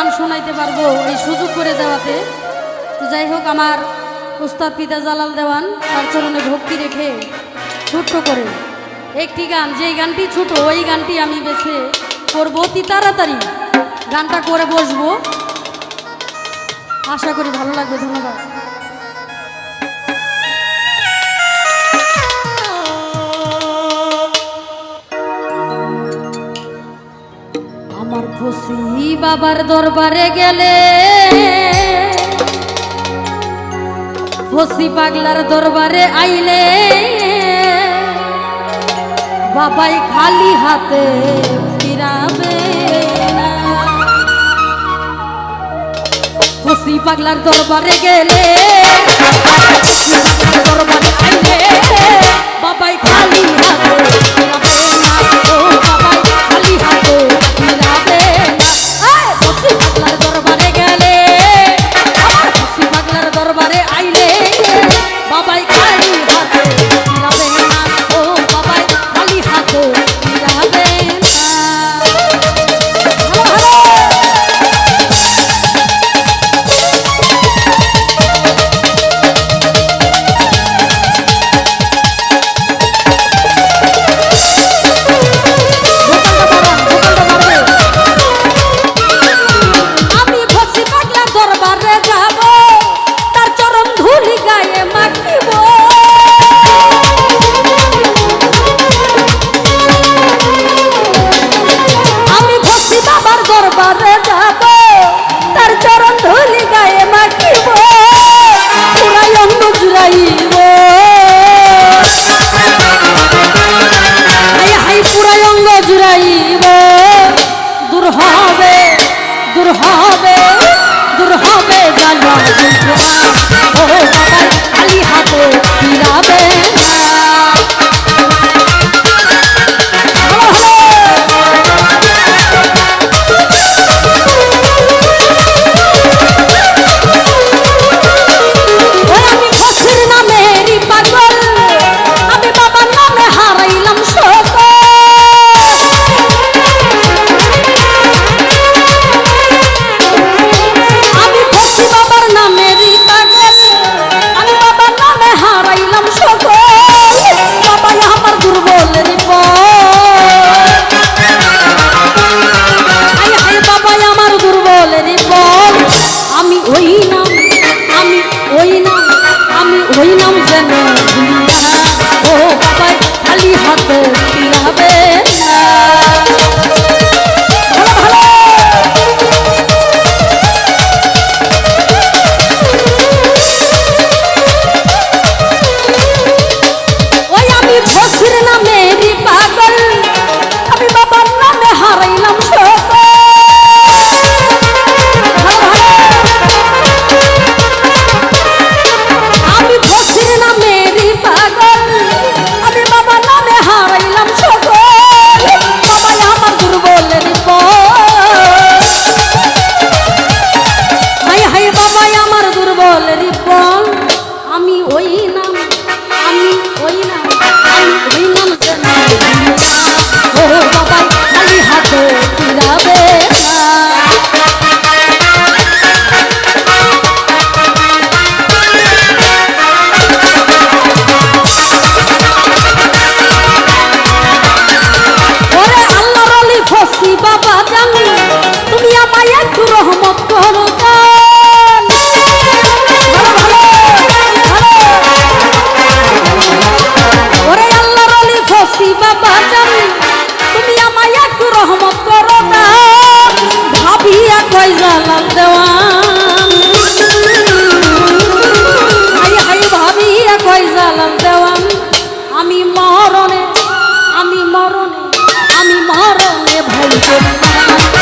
গান শোনাইতে পারব এই সুযোগ করে দেওয়াতে। তো যাই হোক, আমার উস্তাদ পিতা জালাল দেওয়ান, তার চরণে ভক্তি রেখে ছোট্ট করে একটি গান, যেই গানটি ছোট, ওই গানটি আমি বেছে করব অতি তাড়াতাড়ি। গানটা করে বসবো। আশা করি ভালো লাগবে, ধন্যবাদ। বাবার দরবারে গেলে। ফসি পাগলার দরবারে আইলে। বাবাই খালি হাতে ফিরাবে ফসি পাগলার দরবারে গেলে। দরবারে আইলে। জুড়াইব দূর হবে দূর হবে দূর হবে জানা। ও ফিরাবে বল আমি ওই নাম আমি তুমি আমায় একটু রহমত করো না। ভাবিয়া কই জালাল দেওয়ান। হাই হাই, ভাবিয়া কই জালাল দেওয়ান। আমি মরণে আমি মরণে আমি মরণে ভাই